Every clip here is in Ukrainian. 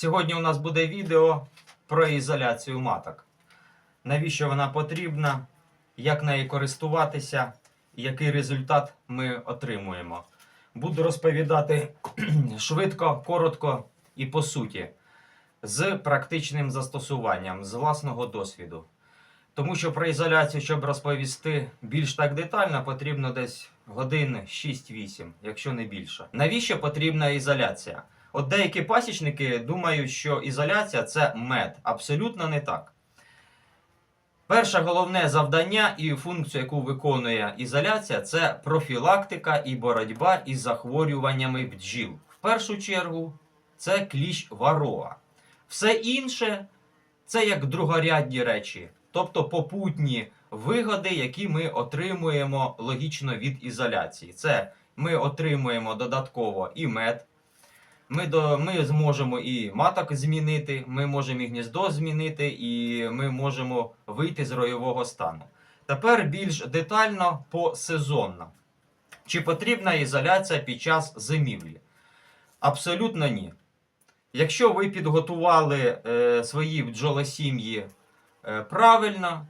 Сьогодні у нас буде відео про ізоляцію маток. Навіщо вона потрібна, як нею користуватися, який результат ми отримуємо. Буду розповідати швидко, коротко і по суті, з практичним застосуванням, з власного досвіду. Тому що про ізоляцію, щоб розповісти більш так детально, потрібно десь годин 6-8, якщо не більше. Навіщо потрібна ізоляція? От деякі пасічники думають, що ізоляція це мед. Абсолютно не так. Перше головне завдання і функцію, яку виконує ізоляція, це профілактика і боротьба із захворюваннями бджіл. В першу чергу це кліщ вароа. Все інше це як другорядні речі, тобто попутні вигоди, які ми отримуємо логічно від ізоляції. Це ми отримуємо додатково і мед. Ми, до, ми зможемо і маток змінити, ми можемо і гніздо змінити, і ми можемо вийти з ройового стану. Тепер більш детально по сезонно. Чи потрібна ізоляція під час зимівлі? Абсолютно ні. Якщо ви підготували е, свої бджолосім'ї е, правильно,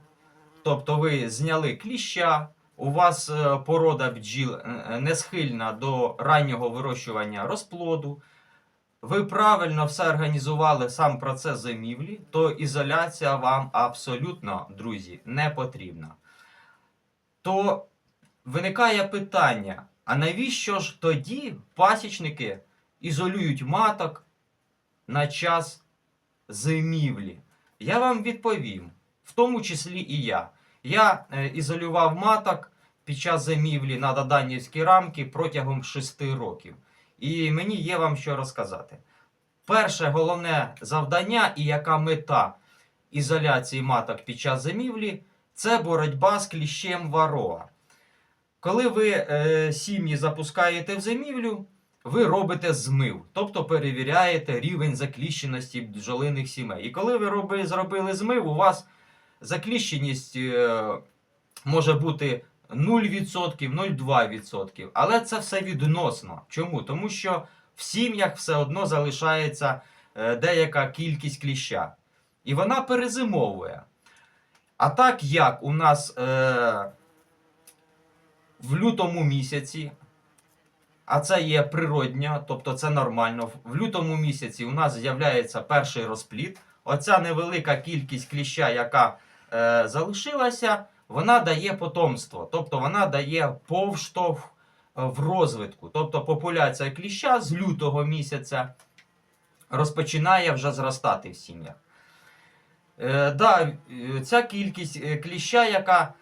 тобто ви зняли кліща, у вас е, порода бджіл е, не схильна до раннього вирощування розплоду, ви правильно все організували сам процес зимівлі, то ізоляція вам абсолютно, друзі, не потрібна. То виникає питання: а навіщо ж тоді пасічники ізолюють маток на час зимівлі? Я вам відповім, в тому числі і я. Я е, ізолював маток під час зимівлі на Доданівській рамки протягом 6 років. І мені є вам що розказати. Перше головне завдання і яка мета ізоляції маток під час зимівлі це боротьба з кліщем вароа. Коли ви е, сім'ї запускаєте в зимівлю, ви робите змив, тобто перевіряєте рівень закліщеності бджолиних сімей. І коли ви роби, зробили змив, у вас закліщеність е, може бути 0%, 0,2%. Але це все відносно. Чому? Тому що в сім'ях все одно залишається е, деяка кількість кліща. І вона перезимовує. А так як у нас е, в лютому місяці, а це є природньо, тобто це нормально. В лютому місяці у нас з'являється перший розплід. Оця невелика кількість кліща, яка е, залишилася, вона дає потомство, тобто вона дає повштовх е, в розвитку. Тобто популяція кліща з лютого місяця розпочинає вже зростати в сім'ях. Е, да, е, ця кількість е, кліща, яка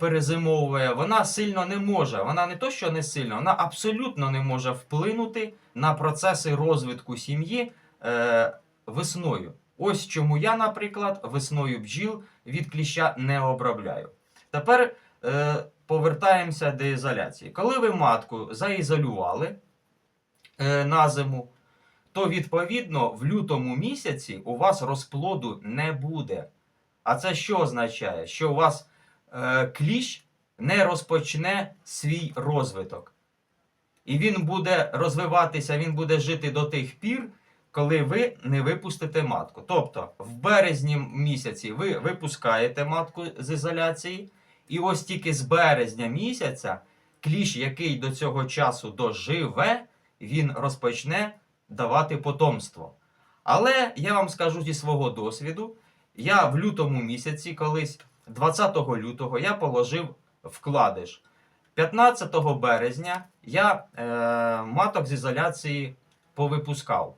перезимовує, вона сильно не може. Вона не то, що не сильно, вона абсолютно не може вплинути на процеси розвитку сім'ї е, весною. Ось чому я, наприклад, весною бджіл від кліща не обробляю. Тепер е, повертаємося до ізоляції. Коли ви матку заізолювали е, на зиму, то відповідно в лютому місяці у вас розплоду не буде. А це що означає? Що у вас е, кліщ не розпочне свій розвиток. І він буде розвиватися, він буде жити до тих пір, коли ви не випустите матку. Тобто, в березні місяці ви випускаєте матку з ізоляції, і ось тільки з березня місяця кліщ, який до цього часу доживе, він розпочне давати потомство. Але я вам скажу зі свого досвіду, я в лютому місяці, колись, 20 лютого, я положив вкладиш. 15 березня я е, маток з ізоляції повипускав.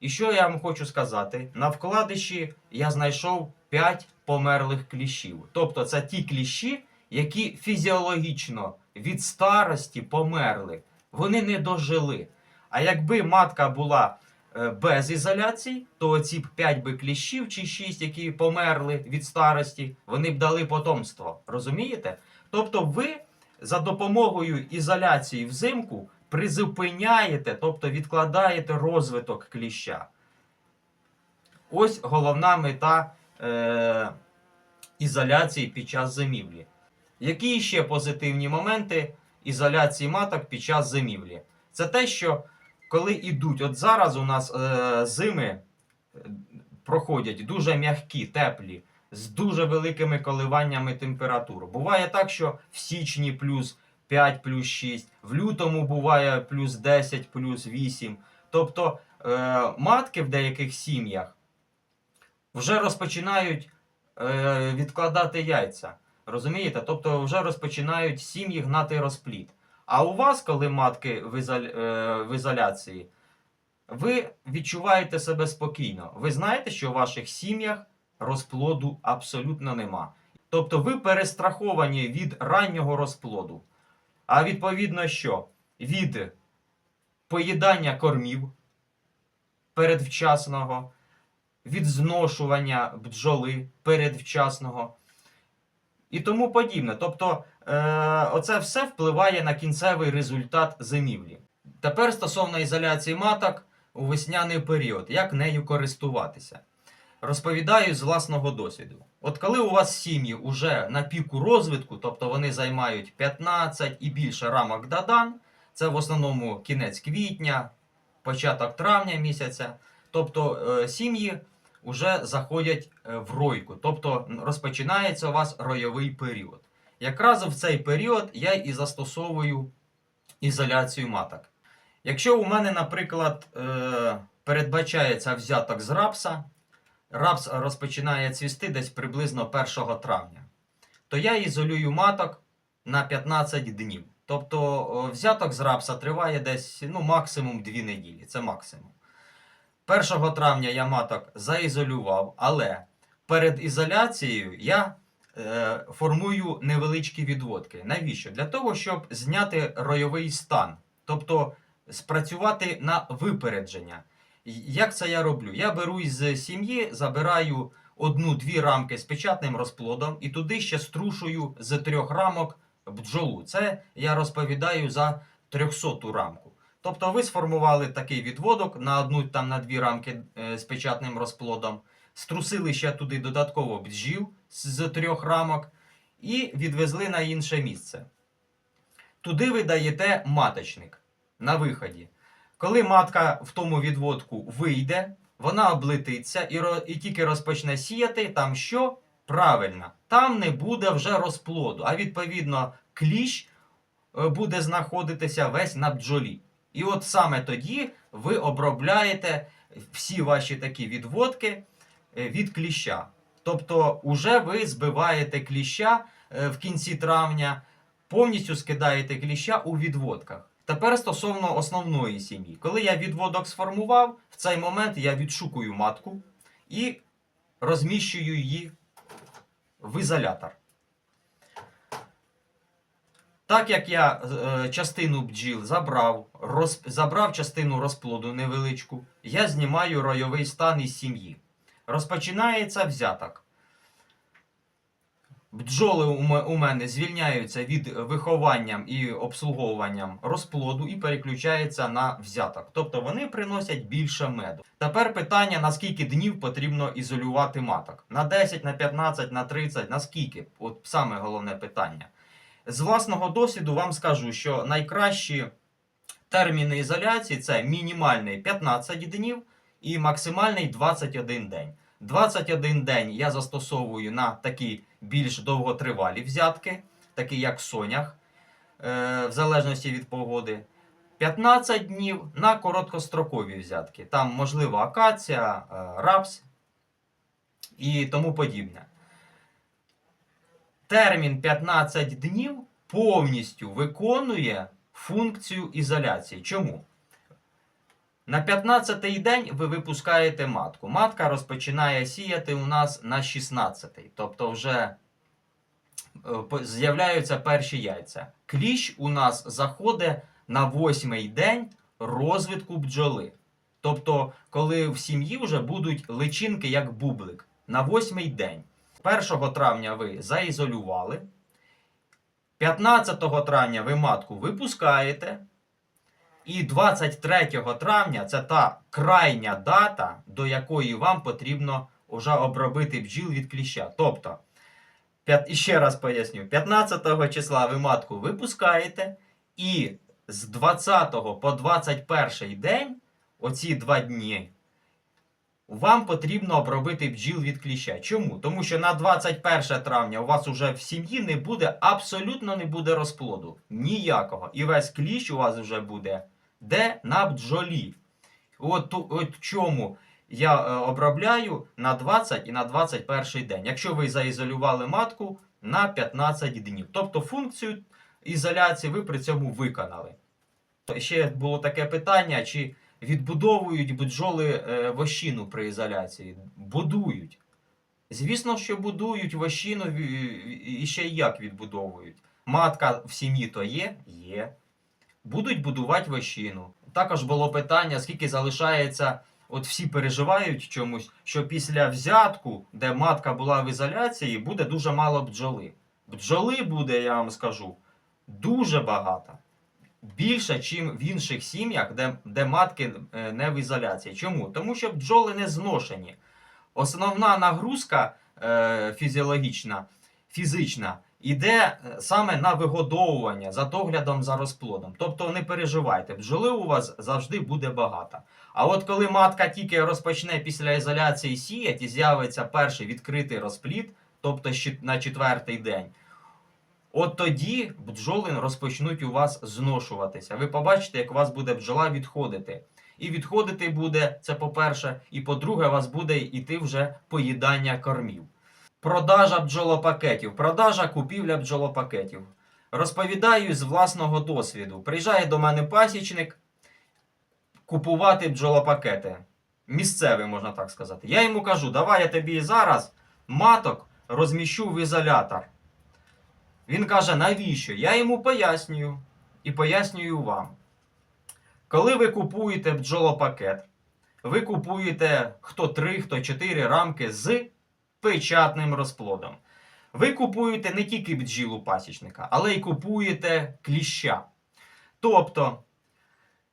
І що я вам хочу сказати? На вкладиші я знайшов 5 померлих кліщів. Тобто це ті кліщі, які фізіологічно від старості померли. Вони не дожили. А якби матка була е, без ізоляції, то ці 5 би кліщів чи 6, які померли від старості, вони б дали потомство. Розумієте? Тобто ви за допомогою ізоляції взимку призупиняєте, тобто відкладаєте розвиток кліща. Ось головна мета е, ізоляції під час зимівлі. Які ще позитивні моменти ізоляції маток під час зимівлі? Це те, що коли йдуть, от зараз у нас е, зими е, проходять дуже м'які, теплі, з дуже великими коливаннями температур. Буває так, що в січні плюс 5, плюс 6, в лютому буває плюс 10, плюс 8. Тобто е, матки в деяких сім'ях вже розпочинають е, відкладати яйця. Розумієте? Тобто вже розпочинають сім'ї гнати розплід. А у вас, коли матки в, ізоля... е, в ізоляції, ви відчуваєте себе спокійно. Ви знаєте, що у ваших сім'ях розплоду абсолютно нема. Тобто ви перестраховані від раннього розплоду. А відповідно, що? Від поїдання кормів передвчасного, від зношування бджоли передвчасного і тому подібне. Тобто, е, оце все впливає на кінцевий результат зимівлі. Тепер стосовно ізоляції маток у весняний період, як нею користуватися. Розповідаю з власного досвіду. От коли у вас сім'ї вже на піку розвитку, тобто вони займають 15 і більше рамок дадан, це в основному кінець квітня, початок травня місяця. Тобто е, сім'ї вже заходять е, в ройку, тобто розпочинається у вас ройовий період. Якраз в цей період я і застосовую ізоляцію маток. Якщо у мене, наприклад, е, передбачається взяток з рапса, рапс розпочинає цвісти десь приблизно 1 травня, то я ізолюю маток на 15 днів. Тобто взяток з рапса триває десь ну, максимум 2 неділі. Це максимум. 1 травня я маток заізолював, але перед ізоляцією я е, формую невеличкі відводки. Навіщо? Для того, щоб зняти ройовий стан, тобто спрацювати на випередження. Як це я роблю? Я беру із сім'ї, забираю одну-дві рамки з печатним розплодом і туди ще струшую з трьох рамок бджолу. Це я розповідаю за 300 рамку. Тобто ви сформували такий відводок на одну там на дві рамки е, з печатним розплодом, струсили ще туди додатково бджіл з, трьох рамок і відвезли на інше місце. Туди ви даєте маточник на виході. Коли матка в тому відводку вийде, вона облетиться і, і тільки розпочне сіяти, там що? Правильно, там не буде вже розплоду, а відповідно кліщ е, буде знаходитися весь на бджолі. І от саме тоді ви обробляєте всі ваші такі відводки е, від кліща. Тобто, уже ви збиваєте кліща е, в кінці травня, повністю скидаєте кліща у відводках. Тепер стосовно основної сім'ї. Коли я відводок сформував, в цей момент я відшукую матку і розміщую її в ізолятор. Так як я е, частину бджіл забрав, роз, забрав частину розплоду невеличку, я знімаю ройовий стан із сім'ї. Розпочинається взяток. Бджоли у мене звільняються від вихованням і обслуговуванням розплоду і переключаються на взяток. Тобто вони приносять більше меду. Тепер питання: на скільки днів потрібно ізолювати маток? На 10, на 15, на 30, на скільки? От саме головне питання. З власного досвіду вам скажу, що найкращі терміни ізоляції це мінімальний 15 днів і максимальний 21 день. 21 день я застосовую на такі більш довготривалі взятки, такі як сонях, е, в залежності від погоди. 15 днів на короткострокові взятки. Там можливо акація, е, рапс і тому подібне. Термін 15 днів повністю виконує функцію ізоляції. Чому? На 15-й день ви випускаєте матку. Матка розпочинає сіяти у нас на 16-й. Тобто вже е, з'являються перші яйця. Кліщ у нас заходить на 8-й день розвитку бджоли. Тобто, коли в сім'ї вже будуть личинки як бублик на 8-й день. 1 травня ви заізолювали. 15 травня ви матку випускаєте. І 23 травня це та крайня дата, до якої вам потрібно вже обробити бджіл від кліща. Тобто, і ще раз поясню: 15 числа ви матку випускаєте, і з 20 по 21 день, оці два дні, вам потрібно обробити бджіл від кліща. Чому? Тому що на 21 травня у вас уже в сім'ї не буде, абсолютно не буде розплоду. Ніякого. І весь кліщ у вас вже буде де на бджолі. От, от чому я е, обробляю на 20 і на 21 день. Якщо ви заізолювали матку на 15 днів. Тобто функцію ізоляції ви при цьому виконали. Ще було таке питання, чи відбудовують бджоли е, вощину при ізоляції? Будують. Звісно, що будують вощину і ще як відбудовують. Матка в сім'ї то є? Є. Будуть будувати вощину. Також було питання, скільки залишається. От всі переживають чомусь, що після взятку, де матка була в ізоляції, буде дуже мало бджоли. Бджоли буде, я вам скажу, дуже багато. Більше, ніж в інших сім'ях, де, де матки е, не в ізоляції. Чому? Тому що бджоли не зношені. Основна нагрузка е, фізіологічна, фізична іде е, саме на вигодовування за доглядом за розплодом. Тобто не переживайте, бджоли у вас завжди буде багато. А от коли матка тільки розпочне після ізоляції сіяти і з'явиться перший відкритий розплід, тобто на четвертий день, от тоді бджоли розпочнуть у вас зношуватися. Ви побачите, як у вас буде бджола відходити. І відходити буде, це по-перше, і по-друге, у вас буде йти вже поїдання кормів. Продажа бджолопакетів, продажа купівля бджолопакетів. Розповідаю з власного досвіду. Приїжджає до мене пасічник купувати бджолопакети. Місцевий, можна так сказати. Я йому кажу, давай я тобі зараз маток розміщу в ізолятор. Він каже, навіщо? Я йому пояснюю і пояснюю вам. Коли ви купуєте бджолопакет, ви купуєте хто 3, хто 4 рамки з печатним розплодом. Ви купуєте не тільки бджілу пасічника, але й купуєте кліща. Тобто,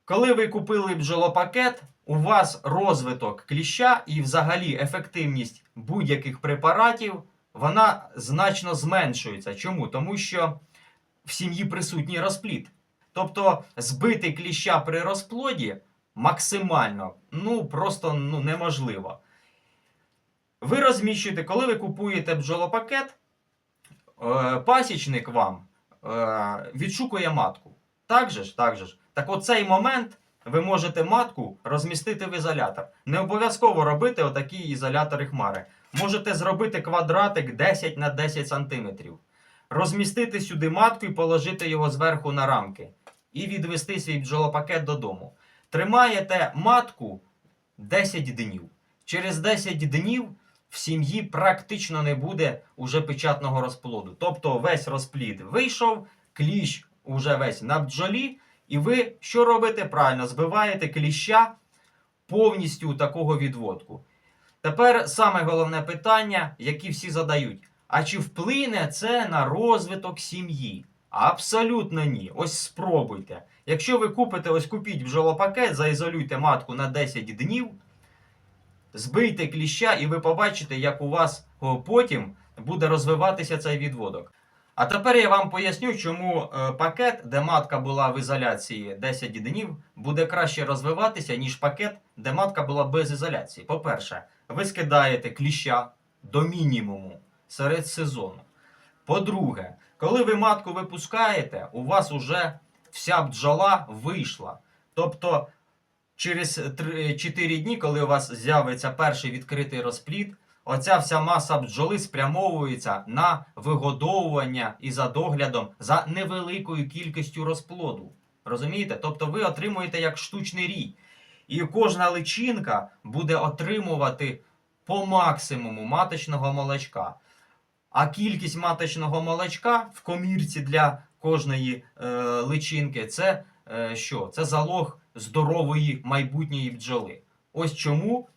коли ви купили бджолопакет, у вас розвиток кліща і взагалі ефективність будь-яких препаратів вона значно зменшується. Чому? Тому що в сім'ї присутній розплід. Тобто збити кліща при розплоді максимально, ну просто ну, неможливо. Ви розміщуєте, коли ви купуєте бджолопакет, е, пасічник вам е, відшукує матку. Так же ж, так же ж. Так от цей момент ви можете матку розмістити в ізолятор. Не обов'язково робити отакі ізолятори хмари. Можете зробити квадратик 10 на 10 см. Розмістити сюди матку і положити його зверху на рамки. І відвести свій бджолопакет додому. Тримаєте матку 10 днів. Через 10 днів в сім'ї практично не буде уже печатного розплоду. Тобто весь розплід вийшов, кліщ уже весь на бджолі, і ви що робите? Правильно, збиваєте кліща повністю такого відводку. Тепер саме головне питання, яке всі задають: а чи вплине це на розвиток сім'ї? Абсолютно ні. Ось спробуйте. Якщо ви купите, ось купіть бджолопакет, заізолюйте матку на 10 днів, збийте кліща, і ви побачите, як у вас потім буде розвиватися цей відводок. А тепер я вам поясню, чому е, пакет, де матка була в ізоляції 10 днів, буде краще розвиватися, ніж пакет, де матка була без ізоляції. По-перше, ви скидаєте кліща до мінімуму серед сезону. По-друге, коли ви матку випускаєте, у вас уже вся бджола вийшла. Тобто через 4 дні, коли у вас з'явиться перший відкритий розплід, оця вся маса бджоли спрямовується на вигодовування і за доглядом за невеликою кількістю розплоду. Розумієте? Тобто ви отримуєте як штучний рій. І кожна личинка буде отримувати по максимуму маточного молочка. А кількість маточного молочка в комірці для кожної е, личинки це е, що? Це залог здорової майбутньої бджоли. Ось чому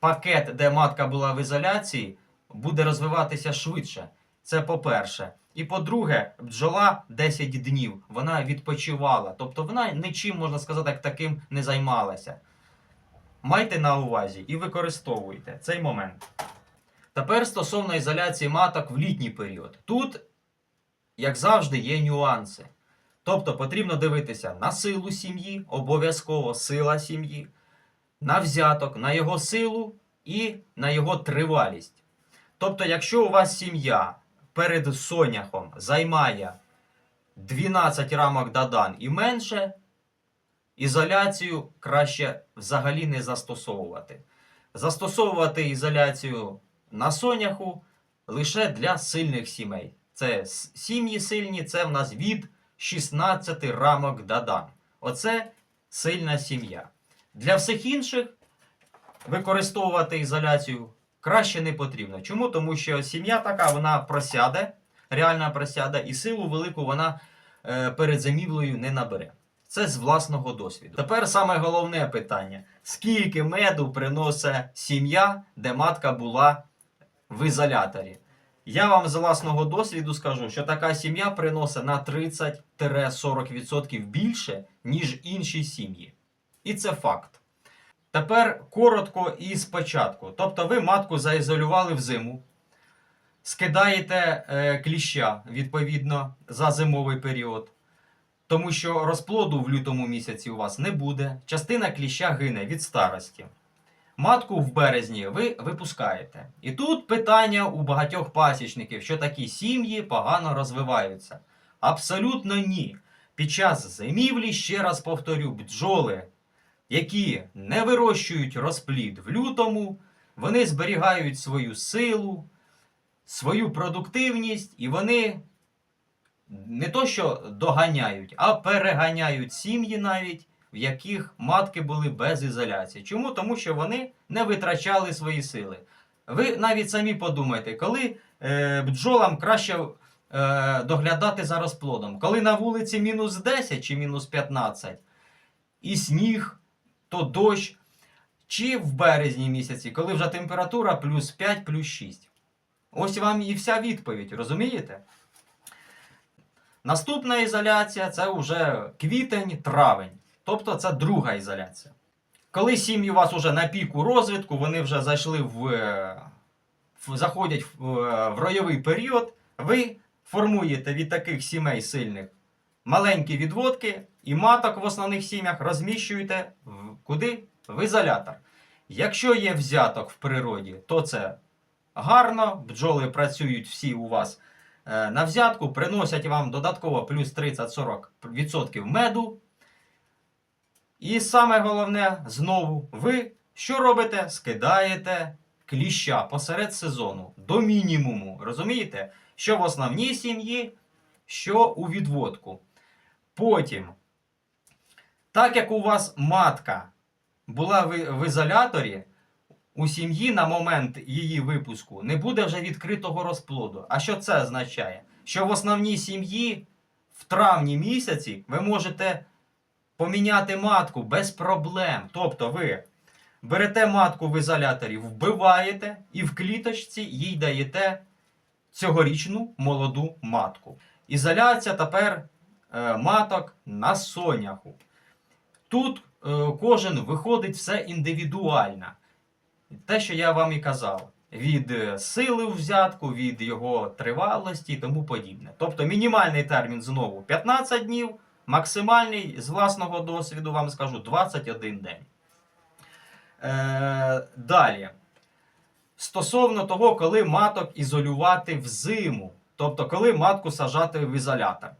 пакет, де матка була в ізоляції, буде розвиватися швидше. Це по-перше. І по-друге, бджола 10 днів вона відпочивала. Тобто вона нічим, можна сказати, як таким не займалася. Майте на увазі і використовуйте цей момент. Тепер стосовно ізоляції маток в літній період. Тут, як завжди, є нюанси. Тобто потрібно дивитися на силу сім'ї, обов'язково сила сім'ї, на взяток, на його силу і на його тривалість. Тобто, якщо у вас сім'я перед соняхом займає 12 рамок дадан і менше, ізоляцію краще взагалі не застосовувати. Застосовувати ізоляцію на соняху лише для сильних сімей. Це сім'ї сильні, це в нас від 16 рамок дадан. Оце сильна сім'я. Для всіх інших використовувати ізоляцію краще не потрібно. Чому? Тому що сім'я така, вона просяде, реально просяде, і силу велику вона е, перед зимівлею не набере. Це з власного досвіду. Тепер саме головне питання: скільки меду приносить сім'я, де матка була в ізоляторі? Я вам з власного досвіду скажу, що така сім'я приносить на 30-40% більше, ніж інші сім'ї. І це факт. Тепер коротко і спочатку. Тобто ви матку заізолювали в зиму, скидаєте е, кліща відповідно за зимовий період. Тому що розплоду в лютому місяці у вас не буде. Частина кліща гине від старості. Матку в березні ви випускаєте. І тут питання у багатьох пасічників, що такі сім'ї погано розвиваються. Абсолютно ні. Під час зимівлі, ще раз повторю, бджоли, які не вирощують розплід в лютому, вони зберігають свою силу, свою продуктивність, і вони не то що доганяють, а переганяють сім'ї навіть, в яких матки були без ізоляції. Чому? Тому що вони не витрачали свої сили. Ви навіть самі подумайте, коли е, бджолам краще е, доглядати за розплодом, коли на вулиці мінус 10 чи мінус 15, і сніг, то дощ, чи в березні місяці, коли вже температура плюс 5, плюс 6. Ось вам і вся відповідь, розумієте? Наступна ізоляція це вже квітень, травень. Тобто це друга ізоляція. Коли сім'ї у вас вже на піку розвитку, вони вже зайшли в, е, в заходять в, е, в ройовий період, ви формуєте від таких сімей сильних маленькі відводки і маток в основних сім'ях розміщуєте в, куди? В ізолятор. Якщо є взяток в природі, то це гарно, бджоли працюють всі у вас е, на взятку, приносять вам додатково плюс 30-40% меду. І саме головне, знову, ви що робите? Скидаєте кліща посеред сезону до мінімуму. Розумієте? Що в основній сім'ї, що у відводку. Потім, так як у вас матка була в, ізоляторі, у сім'ї на момент її випуску не буде вже відкритого розплоду. А що це означає? Що в основній сім'ї в травні місяці ви можете поміняти матку без проблем. Тобто ви берете матку в ізоляторі, вбиваєте і в кліточці їй даєте цьогорічну молоду матку. Ізоляція тепер е, маток на соняху. Тут кожен виходить все індивідуально. Те, що я вам і казав, від е, сили в взятку, від його тривалості і тому подібне. Тобто мінімальний термін знову 15 днів, максимальний з власного досвіду вам скажу 21 день. Е, далі. Стосовно того, коли маток ізолювати взиму, тобто коли матку сажати в ізолятор.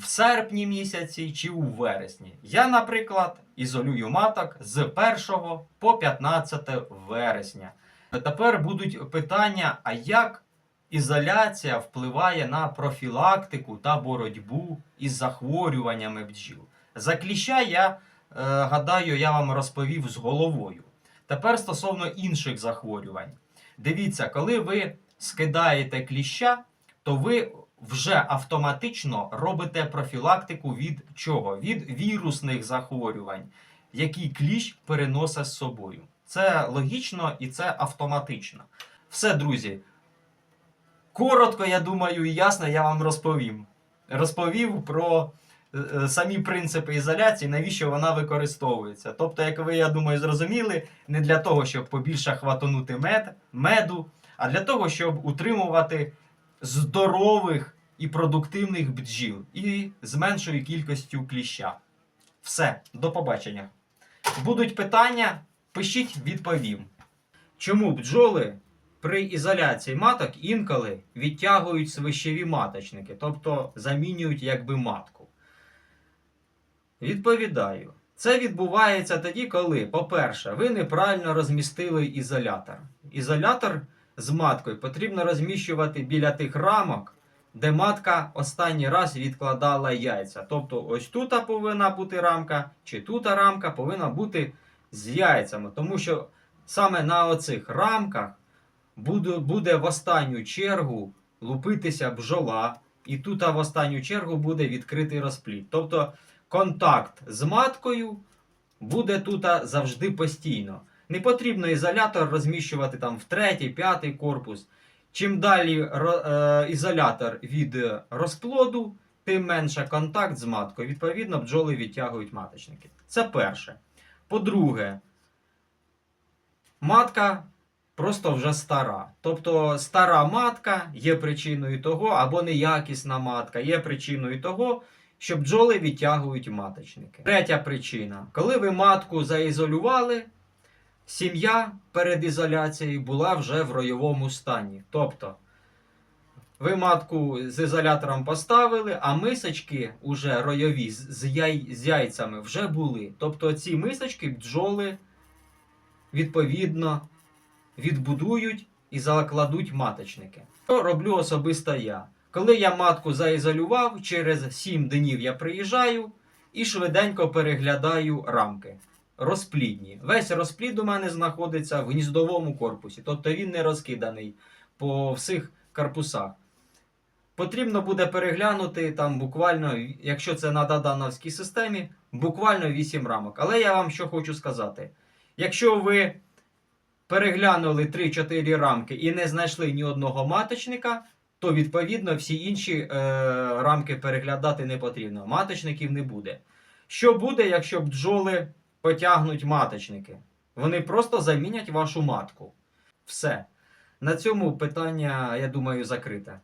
В серпні місяці чи у вересні. Я, наприклад, ізолюю маток з 1 по 15 вересня. Тепер будуть питання: а як ізоляція впливає на профілактику та боротьбу із захворюваннями бджіл? За кліща я е, гадаю, я вам розповів з головою. Тепер стосовно інших захворювань. Дивіться, коли ви скидаєте кліща, то ви вже автоматично робите профілактику від чого? Від вірусних захворювань, які кліщ переносить з собою. Це логічно і це автоматично. Все, друзі. Коротко, я думаю, і ясно я вам розповім. Розповів про е, е, самі принципи ізоляції, навіщо вона використовується. Тобто, як ви, я думаю, зрозуміли, не для того, щоб побільше хватанути мед, меду, а для того, щоб утримувати здорових і продуктивних бджіл і з меншою кількістю кліща. Все, до побачення. Будуть питання, пишіть, відповім. Чому бджоли при ізоляції маток інколи відтягують свищеві маточники, тобто замінюють якби матку? Відповідаю. Це відбувається тоді, коли, по-перше, ви неправильно розмістили ізолятор. Ізолятор з маткою потрібно розміщувати біля тих рамок, де матка останній раз відкладала яйця. Тобто, ось тут повинна бути рамка, чи тут рамка повинна бути з яйцями. Тому що саме на оцих рамках буде, в останню чергу лупитися бджола, і тут в останню чергу буде відкритий розплід. Тобто контакт з маткою буде тут завжди постійно. Не потрібно ізолятор розміщувати там в третій, п'ятий корпус. Чим далі е, ізолятор від розплоду, тим менше контакт з маткою. Відповідно, бджоли відтягують маточники. Це перше. По-друге, матка просто вже стара. Тобто стара матка є причиною того, або неякісна матка є причиною того, що бджоли відтягують маточники. Третя причина. Коли ви матку заізолювали, сім'я перед ізоляцією була вже в ройовому стані. Тобто, ви матку з ізолятором поставили, а мисочки уже ройові з, яй, з яйцями вже були. Тобто ці мисочки бджоли відповідно відбудують і закладуть маточники. Що роблю особисто я? Коли я матку заізолював, через 7 днів я приїжджаю і швиденько переглядаю рамки. Розплідні. Весь розплід у мене знаходиться в гніздовому корпусі, тобто він не розкиданий по всіх корпусах. Потрібно буде переглянути там буквально, якщо це на дадановській системі, буквально 8 рамок. Але я вам що хочу сказати: якщо ви переглянули 3-4 рамки і не знайшли ні одного маточника, то відповідно всі інші е, рамки переглядати не потрібно. Маточників не буде. Що буде, якщо бджоли потягнуть маточники? Вони просто замінять вашу матку. Все. На цьому питання, я думаю, закрите.